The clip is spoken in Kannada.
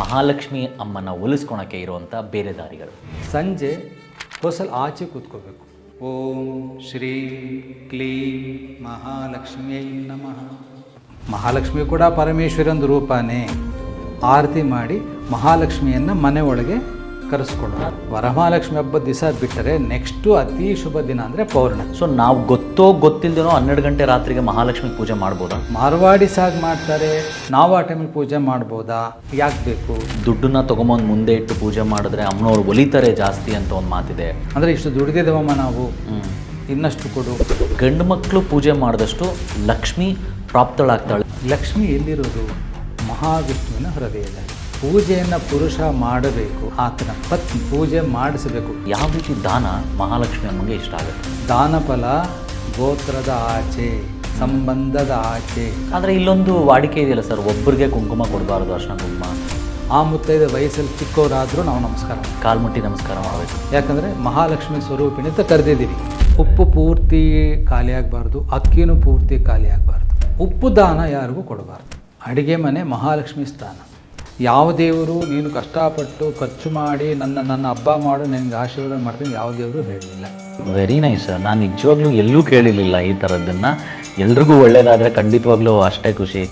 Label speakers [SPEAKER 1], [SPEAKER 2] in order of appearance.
[SPEAKER 1] ಮಹಾಲಕ್ಷ್ಮಿ ಅಮ್ಮನ ಒಲಿಸ್ಕೊಳಕ್ಕೆ ಇರುವಂಥ ಬೇರೆ ದಾರಿಗಳು.
[SPEAKER 2] ಸಂಜೆ ಹೊಸಲ್ ಆಚೆ ಕೂತ್ಕೋಬೇಕು. ಓಂ ಶ್ರೀ ಕ್ಲೀಂ ಮಹಾಲಕ್ಷ್ಮಿಯೈ ನಮಃ. ಮಹಾಲಕ್ಷ್ಮಿ ಕೂಡ ಪರಮೇಶ್ವರನ ರೂಪಾನೇ. ಆರತಿ ಮಾಡಿ ಮಹಾಲಕ್ಷ್ಮಿಯನ್ನು ಮನೆ ಒಳಗೆ ಕರೆಸ್ಕೊಳ್ಳೋದು ವರಮಹಾಲಕ್ಷ್ಮಿ ಹಬ್ಬದ ದಿವಸ ಬಿಟ್ಟರೆ ನೆಕ್ಸ್ಟು ಅತಿ ಶುಭ ದಿನ ಅಂದರೆ ಪೌರ್ಣ
[SPEAKER 1] ಸೊ ನಾವು ಗೊತ್ತೋ ಗೊತ್ತಿಲ್ದೇನೋ ಹನ್ನೆರಡು ಗಂಟೆ ರಾತ್ರಿಗೆ ಮಹಾಲಕ್ಷ್ಮಿ ಪೂಜೆ ಮಾಡ್ಬೋದಾ?
[SPEAKER 2] ಮಾರ್ವಾಡಿ ಸಾಗ್ ಮಾಡ್ತಾರೆ ನಾವು ಆ ಟೈಮಲ್ಲಿ ಪೂಜೆ ಮಾಡ್ಬೋದಾ? ಯಾಕೆ ಬೇಕು?
[SPEAKER 1] ದುಡ್ಡನ್ನ ತಗೊಂಬಂದು ಮುಂದೆ ಇಟ್ಟು ಪೂಜೆ ಮಾಡಿದ್ರೆ ಅಮ್ಮನವ್ರು ಒಲಿತಾರೆ ಜಾಸ್ತಿ ಅಂತ ಒಂದು ಮಾತಿದೆ.
[SPEAKER 2] ಅಂದರೆ ಇಷ್ಟು ದುಡ್ದಿದ್ದೇವಮ್ಮ ನಾವು. ಇನ್ನಷ್ಟು ಕೊಡು.
[SPEAKER 1] ಗಂಡು ಮಕ್ಕಳು ಪೂಜೆ ಮಾಡಿದಷ್ಟು ಲಕ್ಷ್ಮಿ ಪ್ರಾಪ್ತಳಾಗ್ತಾಳೆ.
[SPEAKER 2] ಲಕ್ಷ್ಮಿ ಎಲ್ಲಿರೋದು? ಮಹಾವಿಷ್ಣುವಿನ ಹೃದಯದಲ್ಲಿ. ಪೂಜೆಯನ್ನು ಪುರುಷ ಮಾಡಬೇಕು ಆತನ ಪತ್ನಿ ಪೂಜೆ ಮಾಡಿಸಬೇಕು.
[SPEAKER 1] ಯಾವ ರೀತಿ ದಾನ ಮಹಾಲಕ್ಷ್ಮಿ ಅಮ್ಮಂಗೆ ಇಷ್ಟ ಆಗುತ್ತೆ?
[SPEAKER 2] ದಾನಫಲ ಗೋತ್ರದ ಆಚೆ ಸಂಬಂಧದ ಆಚೆ.
[SPEAKER 1] ಆದರೆ ಇಲ್ಲೊಂದು ವಾಡಿಕೆ ಇದೆಯಲ್ಲ ಸರ್ ಒಬ್ಬರಿಗೆ ಕುಂಕುಮ ಕೊಡಬಾರ್ದು ಅರ್ಶನ ಕುಂಕುಮ.
[SPEAKER 2] ಆ ಮುತ್ತೈದ ವಯಸ್ಸಲ್ಲಿ ಚಿಕ್ಕವರಾದರೂ ನಾವು ನಮಸ್ಕಾರ.
[SPEAKER 1] ಕಾಲ್ಮುಟ್ಟಿ ನಮಸ್ಕಾರ ಮಾಡಬೇಕು.
[SPEAKER 2] ಯಾಕಂದರೆ ಮಹಾಲಕ್ಷ್ಮಿ ಸ್ವರೂಪಿಣಿ ಅಂತ ಕರೆದಿದ್ದೀವಿ. ಉಪ್ಪು ಪೂರ್ತಿ ಖಾಲಿ ಆಗಬಾರ್ದು ಅಕ್ಕಿನೂ ಪೂರ್ತಿ ಖಾಲಿ ಆಗಬಾರ್ದು. ಉಪ್ಪು ದಾನ ಯಾರಿಗೂ ಕೊಡಬಾರ್ದು. ಅಡುಗೆ ಮನೆ ಮಹಾಲಕ್ಷ್ಮಿ ಸ್ಥಾನ. ಯಾವ ದೇವರು ನೀನು ಕಷ್ಟಪಟ್ಟು ಖರ್ಚು ಮಾಡಿ ನನ್ನ ನನ್ನ ಹಬ್ಬ ಮಾಡು, ನಿನಗೆ ಆಶೀರ್ವಾದ ಮಾಡ್ತೀನಿ, ಯಾವ ದೇವರು ಹೇಳಲಿಲ್ಲ.
[SPEAKER 1] ವೆರಿ ನೈಸ್ ಸರ್ ನಾನು ನಿಜವಾಗ್ಲೂ ಎಲ್ಲೂ ಕೇಳಿರಲಿಲ್ಲ ಈ ಥರದ್ದನ್ನು ಎಲ್ರಿಗೂ ಒಳ್ಳೆಯದಾದರೆ ಖಂಡಿತವಾಗ್ಲೂ ಅಷ್ಟೇ ಖುಷಿ.